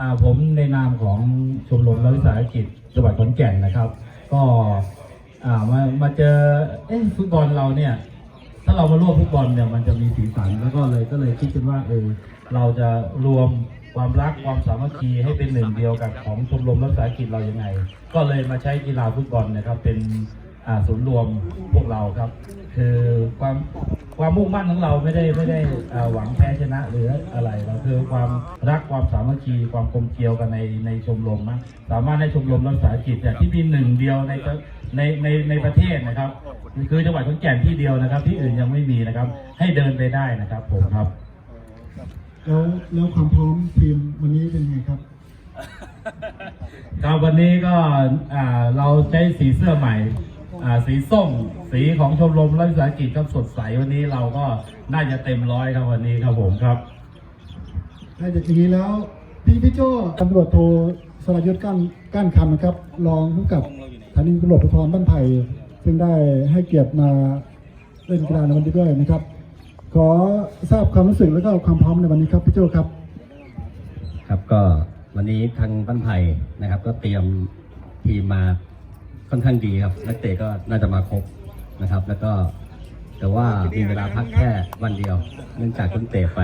อ่าผมในนามของชมรมรัฐวิสาหกิจจังหวัดขอนแก่นนะครับ ก็อ่ามามาเจอเอ๊ะฟุตบอลเราเนี่ย ถ้าเรามาร่วมฟุตบอลเนี่ยมันจะมีสีสันแล้วก็เลยก็เลยคิดกันว่าเออเราจะรวมความรักความสามัคคีให้เป็นหนึ่งเดียวกับของชมรมรัฐวิสาหกิจเรายังไง ก็เลยมาใช้กีฬาฟุตบอลนะครับเป็น ศูนย์รวมพวกเราครับ คือความความมุ่งมั่นของเราไม่ได้ไม่ได้อ่าหวังแพ้ชนะหรืออะไรเราคือความรักความสามัคคีความกลมเกลียวกันในในชมรมนะสามารถให้ชมรมรัฐวิสาหกิจเนี่ยที่มีหนึ่งเดียวในในในในประเทศนะครับ คือจังหวัดขอนแก่นที่เดียวนะครับ ที่อื่นยังไม่มีนะครับ ให้เดินไปได้นะครับผมครับแล้วแล้วความพร้อมทีมวันนี้เป็นไงครับครับวันนี้ก็อ่าเราใช้สีเสื้อใหม่อ่า สีส้ม สีของชมรมรัฐวิสาหกิจครับสดใสวันนี้เราก็น่าจะเต็มร้อยครับวันนี้ครับผมครับได้จากอย่างนี้แล้วพี่พี่โจ้ตำรวจโทสรยุทธ์ก้านก้านคำนะครับ รองผู้กำกับสถานีตำรวจภูธรบ้านไผ่ซึ่งได้ให้เกียรติมาเล่นกีฬาในวันนี้ด้วยนะครับ ขอทราบความรู้สึกแล้วก็ความพร้อมในวันนี้ครับพี่โจ้ครับ ครับก็วันนี้ทางบ้านไผ่นะครับ ก็เตรียมทีมมา ค่อนข้างดีครับ นักเตะก็น่าจะมาครบนะครับ แล้วก็แต่ว่ามีเวลาพักแค่วันเดียว เนื่องจากคนเตะไป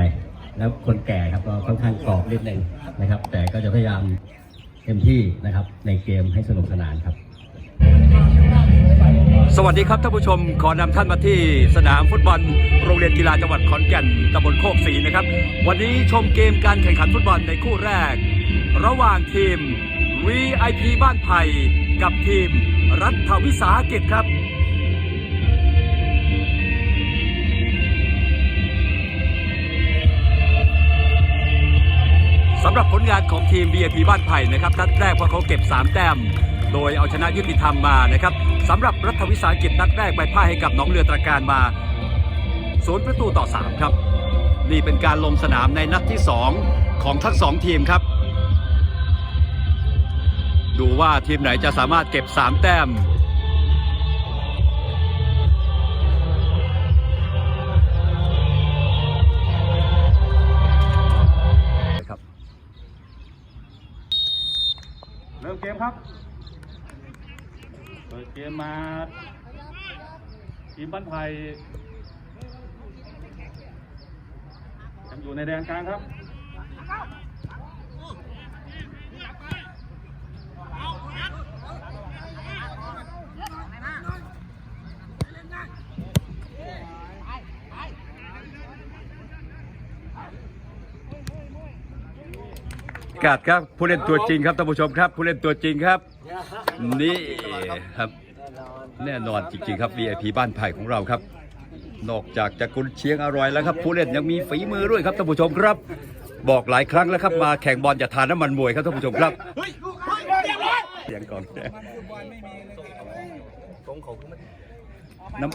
แล้วคนแก่ครับก็ค่อนข้างกรอบนิดนึงนะครับ แต่ก็จะพยายามเต็มที่นะครับ ในเกมให้สนุกสนานครับ สวัสดีครับท่านผู้ชมขอนำท่านมาที่สนามฟุตบอลโรงเรียนกีฬาจังหวัดขอนแก่นตำบลโคกศรีนะครับ วันนี้ชมเกมการแข่งขันฟุตบอลในคู่แรก ระหว่างทีม VIP บ้านไผ่กับทีมรัฐวิสาหกิจครับสำหรับผลงานของทีม VIP บ้านไผ่นะครับนัดแรกพวกเขาเก็บ 3 แต้ม โดยเอาชนะยุติธรรมมานะครับสำหรับรัฐวิสาหกิจนัดแรกไปพ่ายให้กับน้องเรือตรการมาศูนย์ประตูต่อ 3 ครับ นี่เป็นการลงสนามในนัดที่ 2 ของทั้ง 2 ทีมครับ ดูว่าทีมไหนจะสามารถเก็บ 3 แต้มครับเริ่มเกมครับ เปิดเกมมาทีมบ้านไผ่ยังอยู่ในแดนกลางครับ กาดครับผู้เล่นตัวจริงครับท่านผู้ชมครับ ผู้เล่นตัวจริงครับ นี่ครับ แน่นอนจริงๆครับ VIP บ้านไผ่ของเราครับ นอกจากจะกุนเชียงอร่อยแล้วครับ ผู้เล่นยังมีฝีมือด้วยครับท่านผู้ชมครับ บอกหลายครั้งแล้วครับมาแข่งบอลอย่าทานน้ำมันมวยครับท่านผู้ชมครับเสียงก่อนน้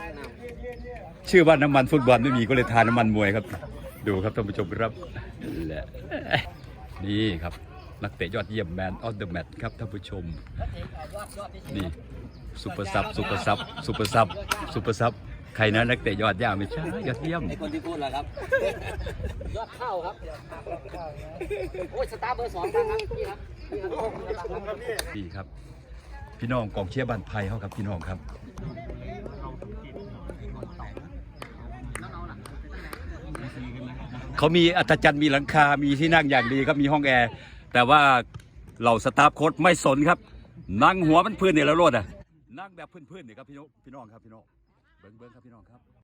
ำชื่อว่าน้ำมันฟุตบอลไม่มีก็เลยทานน้ำมันมวยครับ ดูครับท่านผู้ชมครับและ นี่ครับ นักเตะยอดเยี่ยมแมนออฟเดอะแมตครับท่านผู้ชม นี่ซุปเปอร์ซับซุปเปอร์ซับซุปเปอร์ซับซุปเปอร์ซับใครนะนักเตะยอดเยี่ยมไม่ใช่ยอดเยี่ยมคนที่พูดแหละครับ ยอดเข้าครับโอ้ยสตาร์เบอร์สองครับพี่ครับพี่ครับโอ้ยครับดีครับ พี่น้องกองเชียร์บ้านไผ่เขาครับพี่น้องครับ เขามีอัตจันทร์มีหลังคา มีที่นั่งอย่างดีครับมีห้องแอร์ แต่ว่าเราสตาฟโค้ดไม่สนครับ นั่งหัวมันพื้นเนี่ยแล้วโลดอะ นั่งแบบพื้นๆเนี่ยครับพี่น้องพี่น้องครับพี่น้องเบิ้งเบิ้งครับพี่น้องครับ